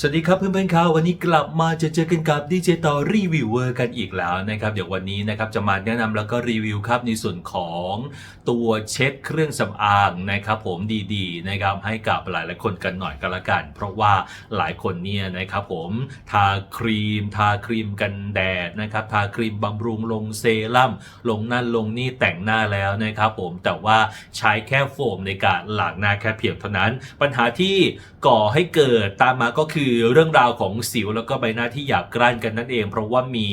สวัสดีครับเพื่อนๆครับวันนี้กลับมาจะเจอกันกับดีเจต่อรีวิวเวอร์กันอีกแล้วนะครับ เดี๋ยววันนี้นะครับจะมาแนะนำแล้วก็รีวิวครับในส่วนของตัวเช็ดเครื่องสำอางนะครับผมดีๆนะครับให้กับหลายๆคนกันหน่อยก็แล้วกัน เพราะว่าหลายคนเนี่ยนะครับผมทาครีม ทาครีมกันแดดนะครับทาครีมบำรุงลงเซรั่มลงนั่นลงนี่แต่งหน้าแล้วนะครับผมแต่ว่าใช้แค่โฟมในการหล้างหน้าแค่เพียงเท่านั้น ปัญหาที่ก่อให้เกิดตามมาก็คือเรื่องราวของสิวแล้วก็ใบหน้าที่หยาบกร้านกันนั่นเอง เพราะว่ามี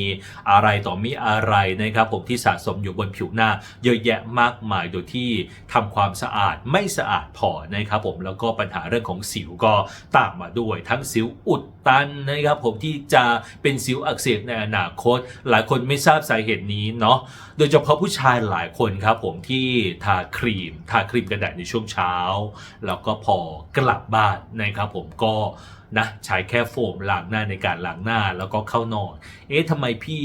อะไรต่อมีอะไรนะครับผมที่สะสมอยู่บนผิวหน้า เยอะแยะมากมายโดยที่ทำความสะอาดไม่สะอาดพอนะครับผมแล้วก็ปัญหาเรื่องของสิวก็ตามมาด้วย ทั้งสิวอุดตันนะครับผมที่จะเป็นสิวอักเสบในอนาคต หลายคนไม่ทราบสาเหตุนี้เนาะโดยเฉพาะผู้ชายหลายคนครับผมที่ทาครีม ทาครีมกันแดดในช่วงเช้า แล้วก็พอกลับบ้านนะครับผมก็นะใช้แค่โฟมล้างหน้าในการล้างหน้าแล้วก็เข้านอน เอ๊ะทำไมพี่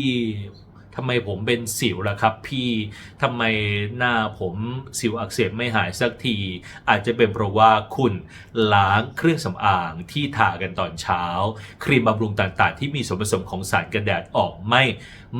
ทำไมผมเป็นสิวล่ะครับ พี่ทำไมหน้าผมสิวอักเสบไม่หายสักที อาจจะเป็นเพราะว่าคุณล้างเครื่องสำอางที่ทากันตอนเช้า ครีมบำรุงต่างๆ ที่มีส่วนผสมของสารกันแดดออกไม่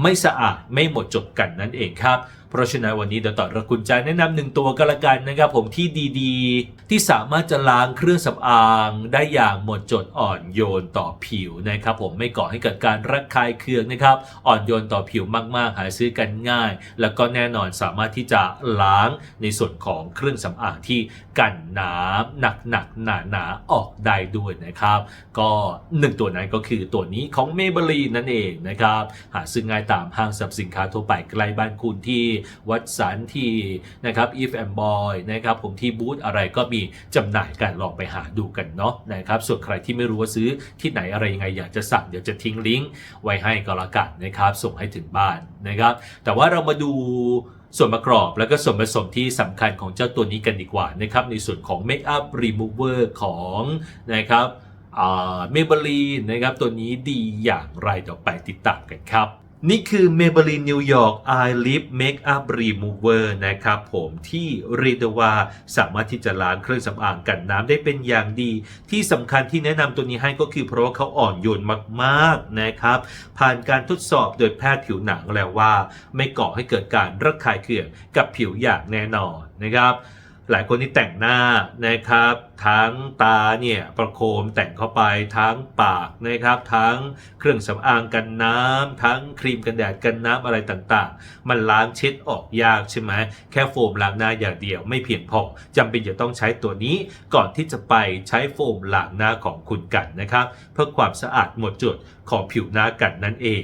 ไม่สะอาดไม่หมดจดกันนั่นเองครับเพราะฉะนั้นวันนี้เดี๋ยวต่อระคุณใจแนะนำหนึ่งตัวก็แล้วกันนะครับผมที่ดีๆ ที่สามารถจะล้างเครื่องสำอางได้อย่างหมดจดอ่อนโยนต่อผิวนะครับผมไม่ก่อให้เกิดการระคายเคืองนะครับอ่อนโยนต่อผิวมากๆ หาซื้อกันง่าย แล้วก็แน่นอนสามารถที่จะล้างในส่วนของเครื่องสำอางที่กันน้ำหนักๆหนาๆออกได้ด้วยนะครับก็หนึ่งตัวนั้นก็คือตัวนี้ของเมเบลีนนั่นเองนะครับหาซื้อง่ายตามห้างสรรพสินค้าทั่วไปใกล้บ้านคุณที่วัดสันที่นะครับ if and boy นะครับผมที่บูธอะไรก็มีจำหน่ายกันลองไปหาดูกันเนาะนะครับส่วนใครที่ไม่รู้ว่าซื้อที่ไหนอะไรยังไงอยากจะสั่งเดี๋ยวจะทิ้งลิงก์ไว้ให้ก็แล้วกันนะครับส่งให้ถึงบ้านนะครับ แต่ว่าเรามาดูส่วนประกอบ แล้วก็ส่วนผสมที่สำคัญของเจ้าตัวนี้กันดีกว่านะครับในส่วนของ Makeup Remover ของนะครับเมเบลีนนะครับตัวนี้ดีอย่างไรต่อไปติดตามกันครับ นี่คือ Maybelline New York Eye Lip Makeup Remover นะครับผมที่รีดว่าสามารถที่จะล้างเครื่องสำอางกันน้ำได้เป็นอย่างดี ที่สำคัญที่แนะนำตัวนี้ให้ก็คือเพราะว่าเขาอ่อนโยนมากๆนะครับ ผ่านการทดสอบโดยแพทย์ผิวหนังแล้วว่า ไม่ก่อให้เกิดการระคายเคืองกับผิวอย่างแน่นอนนะครับ หลายคนที่แต่งหน้านะครับ ทั้งตาเนี่ยประโคมแต่งเข้าไปทั้งปากนะครับ ทั้งเครื่องสำอางกันน้ำทั้งครีมกันแดดกันน้ำอะไรต่างๆ มันล้างเช็ดออกยากใช่ไหมแค่โฟมล้างหน้าอย่างเดียวไม่เพียงพอจำเป็นจะต้องใช้ตัวนี้ก่อนที่จะไปใช้โฟมล้างหน้าของคุณกันนะครับ เพื่อความสะอาดหมดจดของผิวหน้ากันนั่นเอง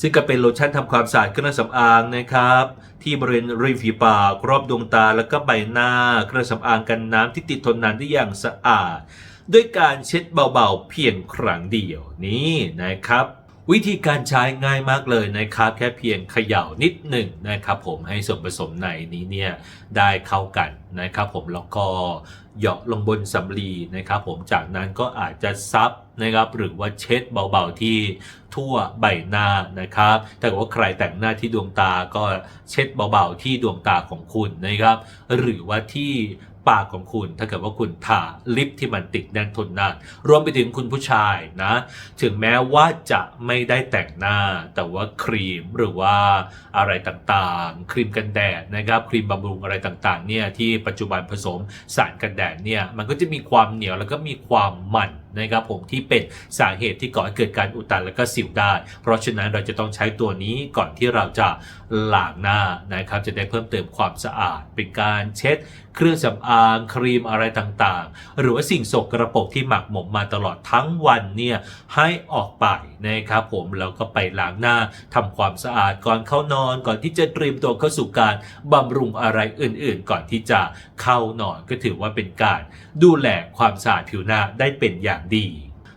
ซึ่งก็เป็นโลชั่นทำความสะอาดเครื่องสำอางนะครับ ที่บริเวณริมฝีปากรอบดวงตาแล้วก็ใบหน้าเครื่องสำอางกันน้ำที่ติดทนนานได้อย่างสะอาด ด้วยการเช็ดเบาๆเพียงครั้งเดียวนี่นะครับวิธีการใช้ง่ายมากเลยนะครับ แค่เพียงเขย่านิดหนึ่งนะครับผมให้ส่วนผสมในนี้เนี่ยได้เข้ากันนะครับผมแล้วก็เหยาะลงบนสำลีนะครับผมจากนั้นก็อาจจะซับ นะครับหรือว่าเช็ดเบาๆที่ทั่วใบหน้านะครับถ้าเกิดว่าใครแต่งหน้าที่ดวงตาก็เช็ดเบาๆที่ดวงตาของคุณนะครับ หรือว่าที่ ปากของคุณ ถ้าเกิดว่าคุณทาลิปที่มันติดแน่นทนนานรวมไปถึงคุณผู้ชายนะ ถึงแม้ว่าจะไม่ได้แต่งหน้า แต่ว่าครีมหรือว่าอะไรต่างๆ ครีมกันแดดนะครับ ครีมบำรุงอะไรต่างๆเนี่ยที่ปัจจุบันผสมสารกันแดดเนี่ยมันก็จะมีความเหนียวแล้วก็มีความมันนะครับผมที่เป็นสาเหตุที่ก่อให้เกิดการอุดตันแล้วก็สิวได้ เพราะฉะนั้นเราจะต้องใช้ตัวนี้ก่อนที่เราจะล้างหน้านะครับจะได้เพิ่มเติมความสะอาด เป็นการเช็ด เครื่องสำอางครีมอะไรต่างๆ หรือว่าสิ่งสกระปกที่หมักหมมมาตลอดทั้งวันเนี่ยให้ออกไปนะครับผมแล้วก็ไปล้างหน้าทำความสะอาดก่อนเข้านอน ก่อนที่จะเตรียมตัวเข้าสู่การบำรุงอะไรอื่นๆ ก่อนที่จะเข้านอนก็ถือว่าเป็นการ ดูแลความสะอาดผิวหน้าได้เป็นอย่างดี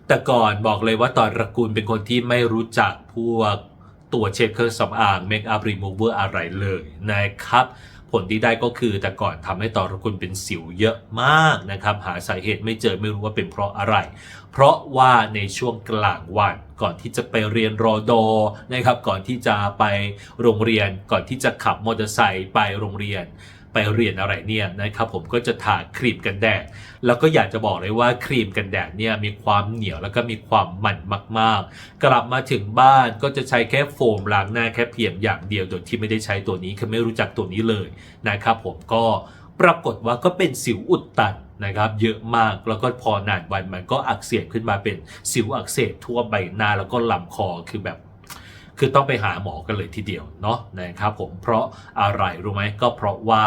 แต่ก่อนบอกเลยว่าตอนระกูลเป็นคนที่ไม่รู้จักพวกตัวเช็ดเครื่องสำอางเมคอัพรีมูเวอร์อะไรเลยนะครับ ผลที่ได้ก็คือแต่ก่อนทำให้ตอรกุลเป็นสิวเยอะมากนะครับ หาสาเหตุไม่เจอไม่รู้ว่าเป็นเพราะอะไร เพราะว่าในช่วงกลางวันก่อนที่จะไปเรียนรอดอนะครับ ก่อนที่จะไปโรงเรียน ก่อนที่จะขับมอเตอร์ไซค์ไปโรงเรียน ไปเรียนอะไรเนี่ยนะครับผมก็จะทาครีมกันแดด แล้วก็อยากจะบอกเลยว่าครีมกันแดดเนี่ยมีความเหนียวแล้วก็มีความมันมาก ๆ กลับมาถึงบ้านก็จะใช้แค่โฟมล้างหน้าแค่เพียงอย่างเดียวโดยที่ไม่ได้ใช้ตัวนี้คือไม่รู้จักตัวนี้เลยนะครับผมก็ปรากฏว่าก็เป็นสิวอุดตันนะครับเยอะมากแล้วก็พอนานวันมันก็อักเสบขึ้นมาเป็นสิวอักเสบทั่วใบหน้าแล้วก็ลำคอคือแบบ คือต้องไปหาหมอกันเลยทีเดียวเนาะนะครับผมเพราะอะไรรู้ไหมก็เพราะว่า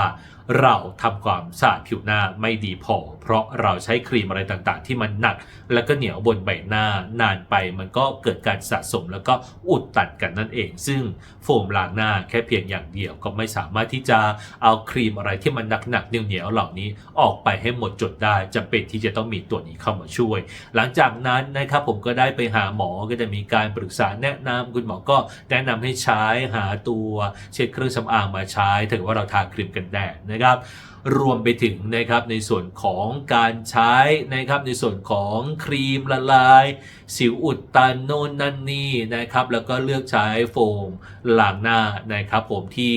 เราทำความสะอาดผิวหน้าไม่ดีพอ เพราะเราใช้ครีมอะไรต่างๆ ที่มันหนัก แล้วก็เหนียวบนใบหน้านานไปมันก็เกิดการสะสมแล้วก็อุดตันกันนั่นเอง ซึ่งโฟมล้างหน้าแค่เพียงอย่างเดียวก็ไม่สามารถที่จะเอาครีมอะไรที่มันหนักๆเหนียวๆเหล่านี้ออกไปให้หมดจดได้จำเป็นที่จะต้องมีตัวนี้เข้ามาช่วย หลังจากนั้นนะครับผมก็ได้ไปหาหมอก็จะมีการปรึกษาแนะนำคุณหมอก็แนะนำให้ใช้หาตัวเช็ดเครื่องสำอางมาใช้ถ้าเกิดว่าเราทาครีมกันแดดนะครับรวมไปถึงนะครับในส่วนของการใช้นะครับในส่วนของครีมละลาย สิวอุดตันโน่นนั่นนี่นะครับ แล้วก็เลือกใช้โฟมล้างหน้านะครับผมที่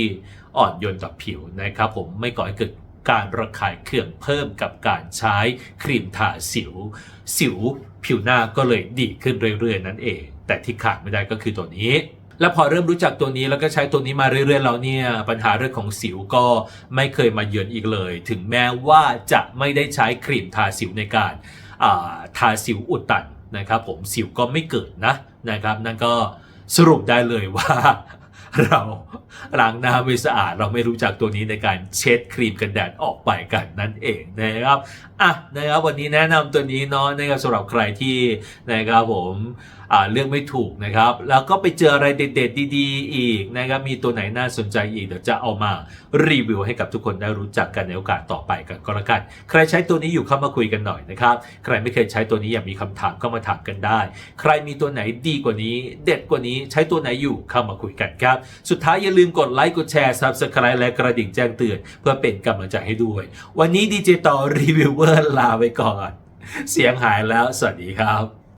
อ่อนโยนต่อผิวนะครับ ผมไม่ก่อให้เกิดการระคายเคืองเพิ่มกับการใช้ครีมทาสิว สิวผิวหน้าก็เลยดีขึ้นเรื่อยๆ นั่นเอง แต่ที่ขาดไม่ได้ก็คือตัวนี้ แล้วพอเริ่มรู้จักตัวนี้แล้วก็ใช้ตัวนี้มาเรื่อยๆแล้วเนี่ย ปัญหาเรื่องของสิวก็ไม่เคยมาเยือนอีกเลย ถึงแม้ว่าจะไม่ได้ใช้ครีมทาสิวในการาทาสิวอุดตันนะครับผมสิวก็ไม่เกิดนะนะครับ นั่นก็สรุปได้เลยว่าเราล้างหน้าไม่สะอาด เราไม่รู้จักตัวนี้ในการเช็ดครีมกันแดดออกไปกันนั่นเองนะครับอะนะครับวันนี้แนะนำตัวนี้เนาะนะครับสำหรับใครที่นะครับผมเรื่องไม่ถูกนะครับ แล้วก็ไปเจออะไรเด็ดๆ ดีๆ อีกนะครับ มีตัวไหนน่าสนใจอีก เดี๋ยวจะเอามารีวิวให้กับทุกคนได้รู้จักกันในโอกาสต่อไปกันก็แล้วกัน ใครใช้ตัวนี้อยู่เข้ามาคุยกันหน่อยนะครับ ใครไม่เคยใช้ตัวนี้อยากมีคำถามเข้ามาถามกันได้ ใครมีตัวไหนดีกว่านี้ เด็ดกว่านี้ใช้ตัวไหนอยู่เข้ามาคุยกันครับ สุดท้ายอย่าลืมกดไลค์กดแชร์ Subscribe และกระดิ่งแจ้งเตือน เพื่อเป็นกำลังใจให้ด้วย วันนี้ดีเจต่อรีวิวเวอร์ลาไปก่อน เสียงหายแล้ว สวัสดีครับ